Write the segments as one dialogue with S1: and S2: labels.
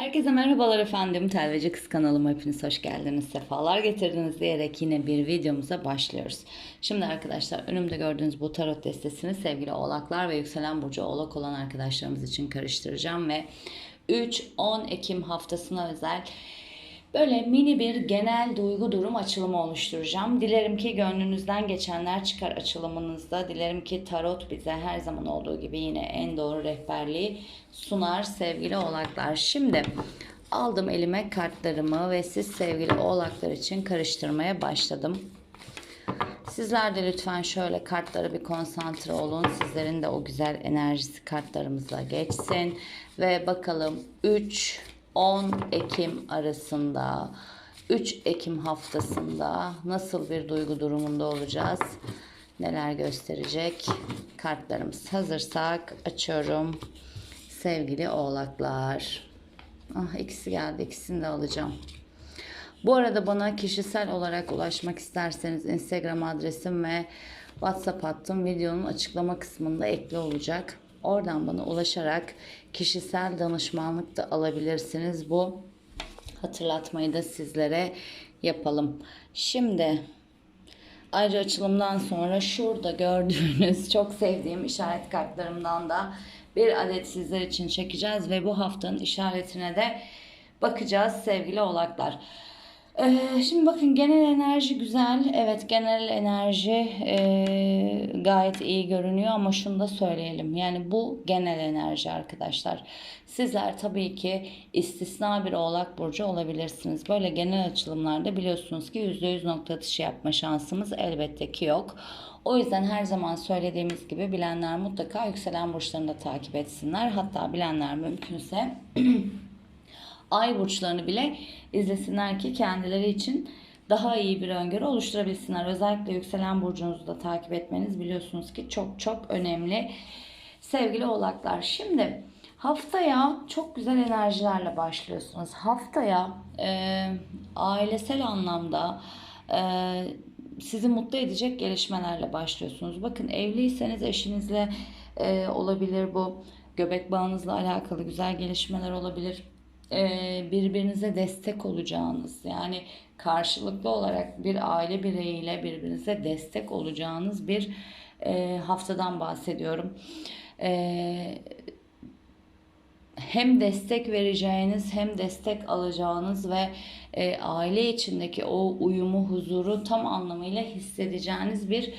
S1: Herkese merhabalar efendim. Telveci Kız kanalıma hepiniz hoş geldiniz. Sefalar getirdiniz diyerek yine bir videomuza başlıyoruz. Şimdi arkadaşlar önümde gördüğünüz bu tarot destesini sevgili oğlaklar ve yükselen burcu oğlak olan arkadaşlarımız için karıştıracağım ve 3-10 Ekim haftasına özel Böyle mini bir genel duygu durum açılımı oluşturacağım. Dilerim ki gönlünüzden geçenler çıkar açılımınızda. Dilerim ki tarot bize her zaman olduğu gibi yine en doğru rehberliği sunar sevgili oğlaklar. Şimdi aldım elime kartlarımı ve siz sevgili oğlaklar için karıştırmaya başladım. Sizler de lütfen şöyle kartlara bir konsantre olun. Sizlerin de o güzel enerjisi kartlarımıza geçsin. Ve bakalım 3 10 Ekim arasında 3 Ekim haftasında nasıl bir duygu durumunda olacağız? Neler gösterecek? Kartlarımız hazırsak açıyorum. Sevgili oğlaklar. Ah ikisi geldi. İkisini de alacağım. Bu arada bana kişisel olarak ulaşmak isterseniz Instagram adresim ve WhatsApp hattım videonun açıklama kısmında ekli olacak. Oradan bana ulaşarak kişisel danışmanlık da alabilirsiniz. Bu hatırlatmayı da sizlere yapalım. Şimdi ayrıca açılımdan sonra şurada gördüğünüz çok sevdiğim işaret kartlarımdan da bir adet sizler için çekeceğiz ve bu haftanın işaretine de bakacağız sevgili oğlaklar. Ee, şimdi bakın genel enerji güzel. Evet genel enerji e, gayet iyi görünüyor ama şunu da söyleyelim. Yani bu genel enerji arkadaşlar. Sizler tabii ki istisna bir oğlak burcu olabilirsiniz. Böyle genel açılımlarda biliyorsunuz ki %100 nokta atışı yapma şansımız elbette ki yok. O yüzden her zaman söylediğimiz gibi bilenler mutlaka yükselen burçlarını da takip etsinler. Hatta bilenler mümkünse ay burçlarını bile izlesinler ki kendileri için daha iyi bir öngörü oluşturabilsinler. Özellikle yükselen burcunuzu da takip etmeniz biliyorsunuz ki çok çok önemli. Sevgili oğlaklar şimdi haftaya çok güzel enerjilerle başlıyorsunuz. Haftaya e, ailesel anlamda e, sizi mutlu edecek gelişmelerle başlıyorsunuz. Bakın evliyseniz eşinizle e, olabilir bu. Göbek bağınızla alakalı güzel gelişmeler olabilir birbirinize destek olacağınız yani karşılıklı olarak bir aile bireyiyle birbirinize destek olacağınız bir haftadan bahsediyorum. Hem destek vereceğiniz hem destek alacağınız ve aile içindeki o uyumu, huzuru tam anlamıyla hissedeceğiniz bir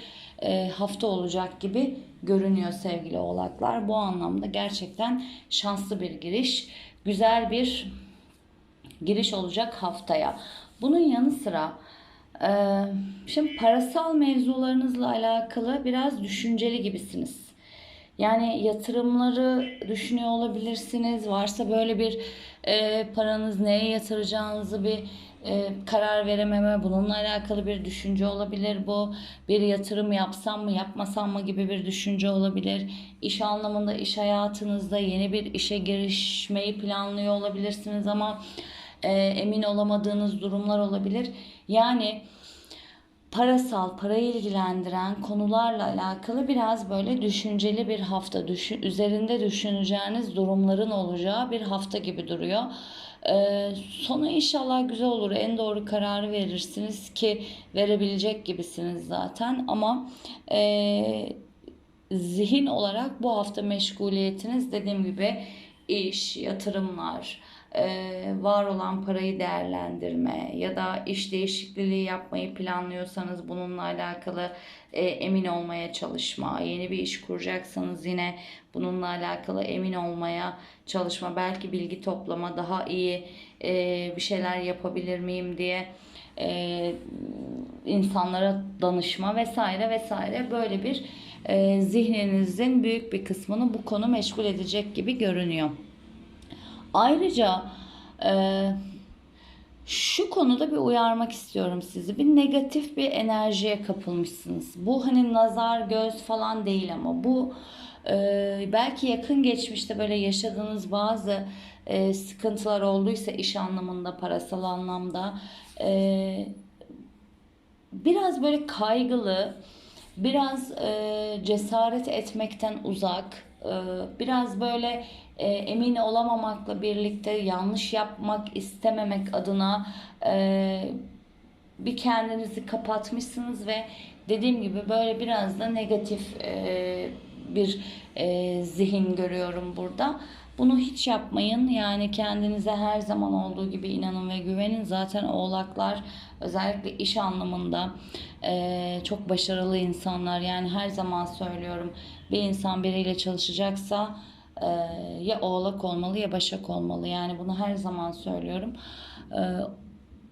S1: hafta olacak gibi görünüyor sevgili oğlaklar. Bu anlamda gerçekten şanslı bir giriş güzel bir giriş olacak haftaya. Bunun yanı sıra şimdi parasal mevzularınızla alakalı biraz düşünceli gibisiniz. Yani yatırımları düşünüyor olabilirsiniz. Varsa böyle bir e, paranız neye yatıracağınızı bir e, karar verememe, bununla alakalı bir düşünce olabilir bu. Bir yatırım yapsam mı, yapmasam mı gibi bir düşünce olabilir. İş anlamında, iş hayatınızda yeni bir işe girişmeyi planlıyor olabilirsiniz ama e, emin olamadığınız durumlar olabilir. Yani parasal, parayı ilgilendiren konularla alakalı biraz böyle düşünceli bir hafta, düşün, üzerinde düşüneceğiniz durumların olacağı bir hafta gibi duruyor. Ee, sonu inşallah güzel olur. En doğru kararı verirsiniz ki verebilecek gibisiniz zaten. Ama e, zihin olarak bu hafta meşguliyetiniz dediğim gibi iş, yatırımlar, var olan parayı değerlendirme ya da iş değişikliği yapmayı planlıyorsanız bununla alakalı e, emin olmaya çalışma. Yeni bir iş kuracaksanız yine bununla alakalı emin olmaya çalışma. Belki bilgi toplama daha iyi e, bir şeyler yapabilir miyim diye insanlara danışma vesaire vesaire böyle bir zihninizin büyük bir kısmını bu konu meşgul edecek gibi görünüyor. Ayrıca e, şu konuda bir uyarmak istiyorum sizi. Bir negatif bir enerjiye kapılmışsınız. Bu hani nazar, göz falan değil ama bu e, belki yakın geçmişte böyle yaşadığınız bazı e, sıkıntılar olduysa iş anlamında, parasal anlamda e, biraz böyle kaygılı, biraz e, cesaret etmekten uzak, biraz böyle e, emin olamamakla birlikte yanlış yapmak istememek adına e, bir kendinizi kapatmışsınız ve dediğim gibi böyle biraz da negatif e, bir zihin görüyorum burada. Bunu hiç yapmayın. Yani kendinize her zaman olduğu gibi inanın ve güvenin. Zaten oğlaklar özellikle iş anlamında çok başarılı insanlar. Yani her zaman söylüyorum bir insan biriyle çalışacaksa ya oğlak olmalı ya başak olmalı. Yani bunu her zaman söylüyorum.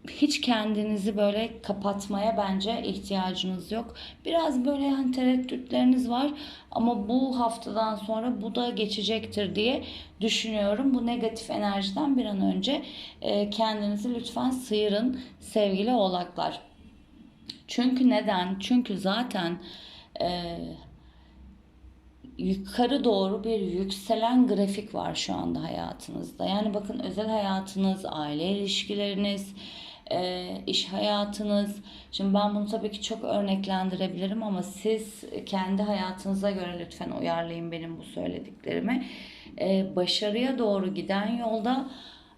S1: Hiç kendinizi böyle kapatmaya bence ihtiyacınız yok. Biraz böyle hani tereddütleriniz var ama bu haftadan sonra bu da geçecektir diye düşünüyorum. Bu negatif enerjiden bir an önce kendinizi lütfen sıyırın sevgili oğlaklar. Çünkü neden? Çünkü zaten e, yukarı doğru bir yükselen grafik var şu anda hayatınızda. Yani bakın özel hayatınız, aile ilişkileriniz, e, iş hayatınız. Şimdi ben bunu tabii ki çok örneklendirebilirim ama siz kendi hayatınıza göre lütfen uyarlayın benim bu söylediklerimi. E, başarıya doğru giden yolda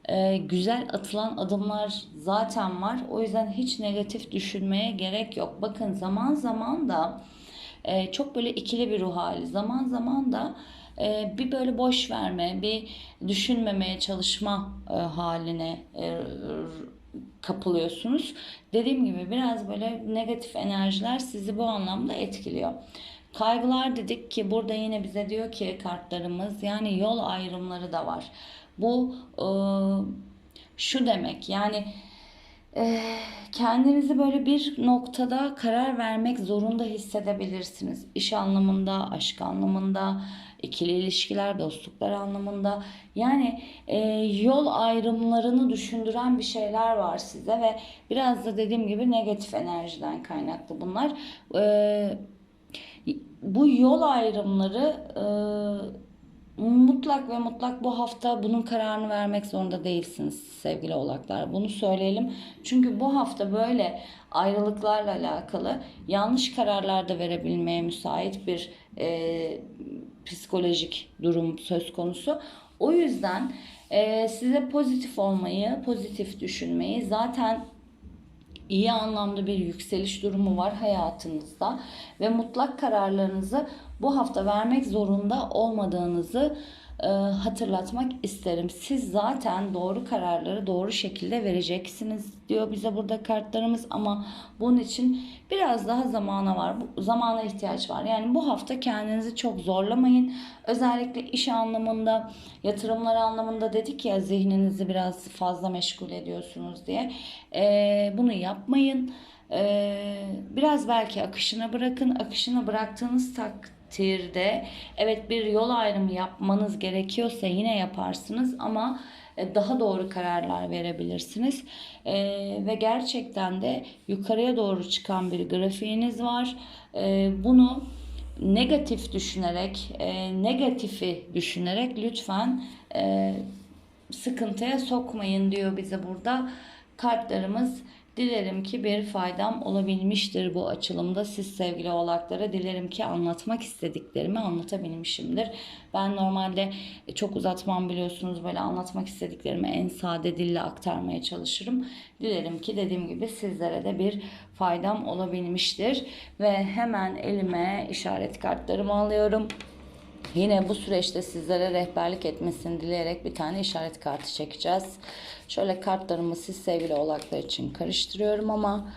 S1: e, güzel atılan adımlar zaten var. O yüzden hiç negatif düşünmeye gerek yok. Bakın zaman zaman da e, çok böyle ikili bir ruh hali. Zaman zaman da e, bir böyle boş verme, bir düşünmemeye çalışma e, haline kapılıyorsunuz. Dediğim gibi biraz böyle negatif enerjiler sizi bu anlamda etkiliyor. Kaygılar dedik ki burada yine bize diyor ki kartlarımız yani yol ayrımları da var. Bu e, şu demek yani e, kendinizi böyle bir noktada karar vermek zorunda hissedebilirsiniz. İş anlamında, aşk anlamında, ikili ilişkiler, dostluklar anlamında. Yani e, yol ayrımlarını düşündüren bir şeyler var size ve biraz da dediğim gibi negatif enerjiden kaynaklı bunlar. E, bu yol ayrımları e, mutlak ve mutlak bu hafta bunun kararını vermek zorunda değilsiniz sevgili oğlaklar. Bunu söyleyelim. Çünkü bu hafta böyle ayrılıklarla alakalı yanlış kararlar da verebilmeye müsait bir e, psikolojik durum söz konusu. O yüzden e, size pozitif olmayı, pozitif düşünmeyi zaten iyi anlamda bir yükseliş durumu var hayatınızda ve mutlak kararlarınızı bu hafta vermek zorunda olmadığınızı e, hatırlatmak isterim. Siz zaten doğru kararları doğru şekilde vereceksiniz diyor bize burada kartlarımız ama bunun için biraz daha zamana var. Bu, zamana ihtiyaç var. Yani bu hafta kendinizi çok zorlamayın. Özellikle iş anlamında, yatırımlar anlamında dedik ya zihninizi biraz fazla meşgul ediyorsunuz diye. E, bunu yapmayın. E, biraz belki akışına bırakın. Akışına bıraktığınız takdirde takdirde evet bir yol ayrımı yapmanız gerekiyorsa yine yaparsınız ama e, daha doğru kararlar verebilirsiniz. E, ve gerçekten de yukarıya doğru çıkan bir grafiğiniz var. E, bunu negatif düşünerek, e, negatifi düşünerek lütfen e, sıkıntıya sokmayın diyor bize burada kartlarımız. Dilerim ki bir faydam olabilmiştir bu açılımda. Siz sevgili oğlaklara dilerim ki anlatmak istediklerimi anlatabilmişimdir. Ben normalde çok uzatmam biliyorsunuz böyle anlatmak istediklerimi en sade dille aktarmaya çalışırım. Dilerim ki dediğim gibi sizlere de bir faydam olabilmiştir. Ve hemen elime işaret kartlarımı alıyorum. Yine bu süreçte sizlere rehberlik etmesini dileyerek bir tane işaret kartı çekeceğiz. Şöyle kartlarımı siz sevgili oğlaklar için karıştırıyorum ama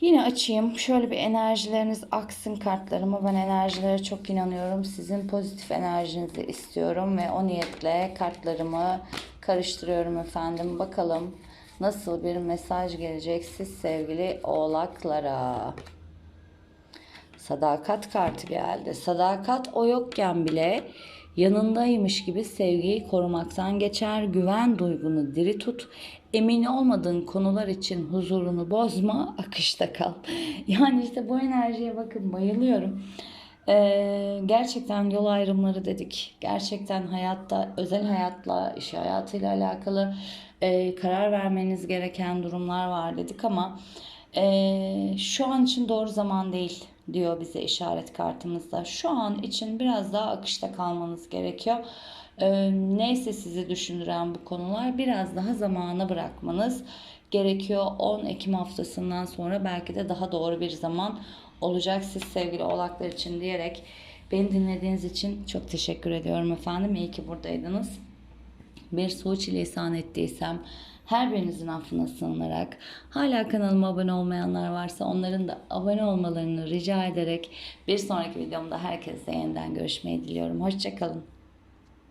S1: yine açayım. Şöyle bir enerjileriniz aksın kartlarımı. Ben enerjilere çok inanıyorum. Sizin pozitif enerjinizi istiyorum ve o niyetle kartlarımı karıştırıyorum efendim. Bakalım nasıl bir mesaj gelecek siz sevgili oğlaklara. Sadakat kartı geldi. Sadakat o yokken bile yanındaymış gibi sevgiyi korumaktan geçer. Güven duygunu diri tut. Emin olmadığın konular için huzurunu bozma, akışta kal. Yani işte bu enerjiye bakın bayılıyorum. Ee, gerçekten yol ayrımları dedik. Gerçekten hayatta, özel hayatla, iş hayatıyla alakalı e, karar vermeniz gereken durumlar var dedik ama e, şu an için doğru zaman değil diyor bize işaret kartımızda. Şu an için biraz daha akışta kalmanız gerekiyor. Ee, neyse sizi düşündüren bu konular biraz daha zamana bırakmanız gerekiyor. 10 Ekim haftasından sonra belki de daha doğru bir zaman olacak siz sevgili oğlaklar için diyerek beni dinlediğiniz için çok teşekkür ediyorum efendim. İyi ki buradaydınız bir suç lisan ettiysem her birinizin affına sığınarak hala kanalıma abone olmayanlar varsa onların da abone olmalarını rica ederek bir sonraki videomda herkesle yeniden görüşmeyi diliyorum. Hoşçakalın.